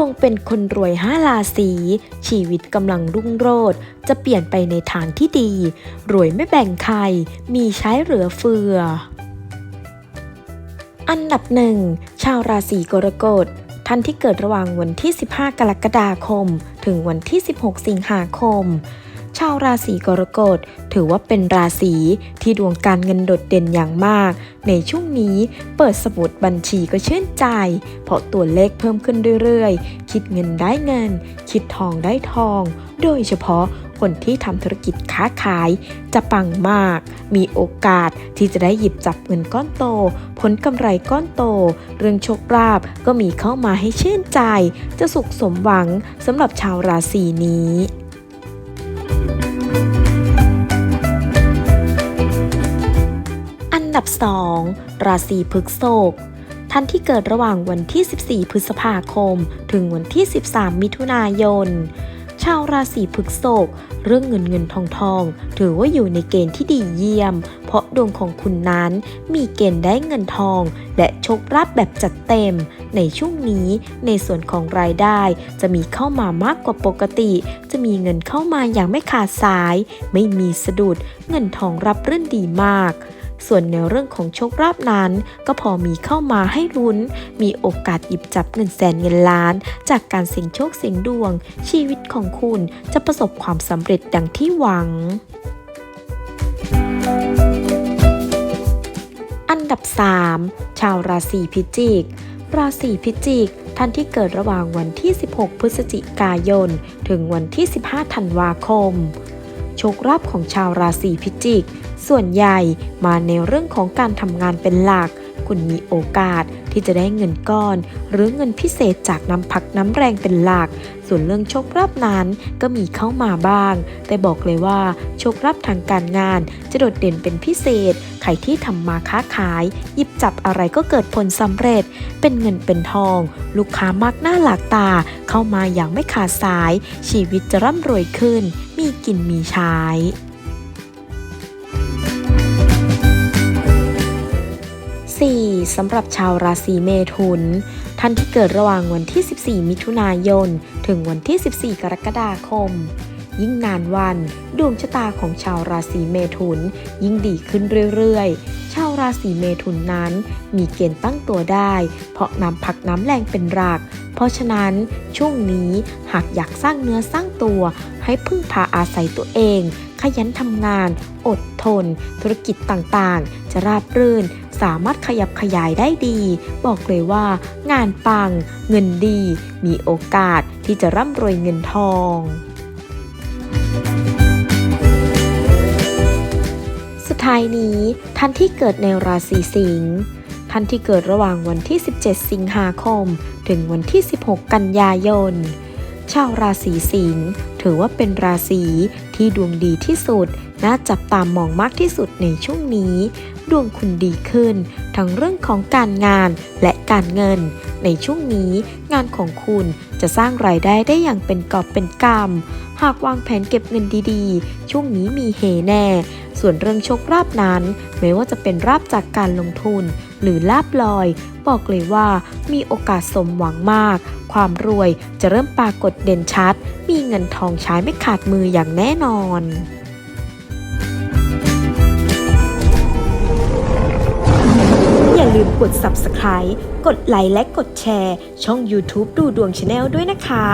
วงเป็นคนรวยห้าราศี ชีวิตกำลังรุ่งโรจน์จะเปลี่ยนไปในทางที่ดี รวยไม่แบ่งใคร มีใช้เหลือเฟือ อันดับหนึ่ง ชาวราศีกรกฎท่านที่เกิดระหว่างวันที่ 15 กรกฎาคม ถึงวันที่ 16 สิงหาคม ชาวราศีกรกฎถือว่าเป็นราศีที่ดวงการเงินโดดเด่นอย่างมาก ในช่วงนี้เปิดสมุดบัญชีก็ชื่นใจ เพราะตัวเลขเพิ่มขึ้นเรื่อยๆ คิดเงินได้เงิน คิดทองได้ทอง โดยเฉพาะคนที่ทำธุรกิจค้าขายจะปังมาก มีโอกาสที่จะได้หยิบจับเงินก้อนโต ผลกำไรก้อนโต เรื่องโชคลาภก็มีเข้ามาให้ชื่นใจ จะสุขสมหวังสำหรับชาวราศีนี้ อันดับ 2 ราศีพฤษภท่านที่เกิดระหว่างวันที่ 14 พฤษภาคม ถึงวันที่ 13 มิถุนายน ชาวราศีพฤษภเรื่องเงินเงินทองทอง ถือว่าอยู่ในเกณฑ์ที่ดีเยี่ยม เพราะดวงของคุณนั้นมีเกณฑ์ได้เงินทอง และโชครับแบบจัดเต็ม ในช่วงนี้ในส่วนของรายได้ จะมีเข้ามามากกว่าปกติ จะมีเงินเข้ามาอย่างไม่ขาดสาย ไม่มีสะดุด เงินทองรับรื่นดีมาก ส่วนในเรื่องของโชคลาภนั้น ก็พอมีเข้ามาให้ลุ้น มีโอกาสหยิบจับเงินแสนเงินล้าน จากการเสี่ยงโชคเสี่ยงดวง ชีวิตของคุณจะประสบความสำเร็จดังที่หวังอันดับ 3 ชาวราศีพิจิก ราศีพิจิก ท่านที่เกิดระหว่างวันที่ 16 พฤศจิกายน ถึงวันที่ 15 ธันวาคม โชคลาภของชาวราศีพิจิก ส่วนใหญ่มาในเรื่องของการทำงานเป็นหลัก คุณมีโอกาสที่จะได้เงินก้อน หรือเงินพิเศษจากน้ำพักน้ำแรงเป็นหลัก ส่วนเรื่องโชคลาภนั้นก็มีเข้ามาบ้าง แต่บอกเลยว่าโชคลาภทางการงาน จะโดดเด่นเป็นพิเศษ ใครที่ทำมาค้าขาย หยิบจับอะไรก็เกิดผลสำเร็จ เป็นเงินเป็นทอง ลูกค้ามากหน้าหลากตา เข้ามาอย่างไม่ขาดสาย ชีวิตจะร่ำรวยขึ้น มีกินมีใช้ 4. สำหรับชาวราศีเมถุน ท่านที่เกิดระหว่างวันที่ 14 มิถุนายน ถึงวันที่ 14 กรกฎาคม ยิ่งนานวัน ดวงชะตาของชาวราศีเมถุน ยิ่งดีขึ้นเรื่อยๆ ชาวราศีเมถุนนั้น มีเกณฑ์ตั้งตัวได้ เพราะน้ำพักน้ำแรงเป็นราก เพราะฉะนั้นช่วงนี้หากอยากสร้างเนื้อสร้างตัว ให้พึ่งพาอาศัยตัวเอง ขยันทำงาน อดทน ธุรกิจต่างๆ จะราบรื่น สามารถขยับขยายได้ดี บอกเลยว่า งานปัง เงินดี มีโอกาสที่จะร่ำรวยเงินทองสุดท้ายนี้ท่านที่เกิดในราศีสิงห์ท่านที่เกิดระหว่างวันที่ 17 สิงหาคม ถึงวันที่ 16 กันยายน ชาวราศีสิงห์ถือว่าเป็นราศีที่ดวงดีที่สุด น่าจับตามมองมากที่สุดในช่วงนี้ ดวงคุณดีขึ้น ทั้งเรื่องของการงานและการเงิน ในช่วงนี้งานของคุณจะสร้างรายได้ได้อย่างเป็นกอบเป็นกำหากวางแผนเก็บเงินดีๆ ช่วงนี้มีเฮแน่ ส่วนเรื่องโชคลาภนั้น ไม่ว่าจะเป็นราบจากการลงทุน หรือลาบลอย บอกเลยว่ามีโอกาสสมหวังมาก ความรวยจะเริ่มปรากฏเด่นชัด มีเงินทองใช้ไม่ขาดมืออย่างแน่นอนอย่าลืมกด subscribe กดไลค์และกดแชร์ ช่อง YouTube ดูดวงชาแนลด้วยนะคะ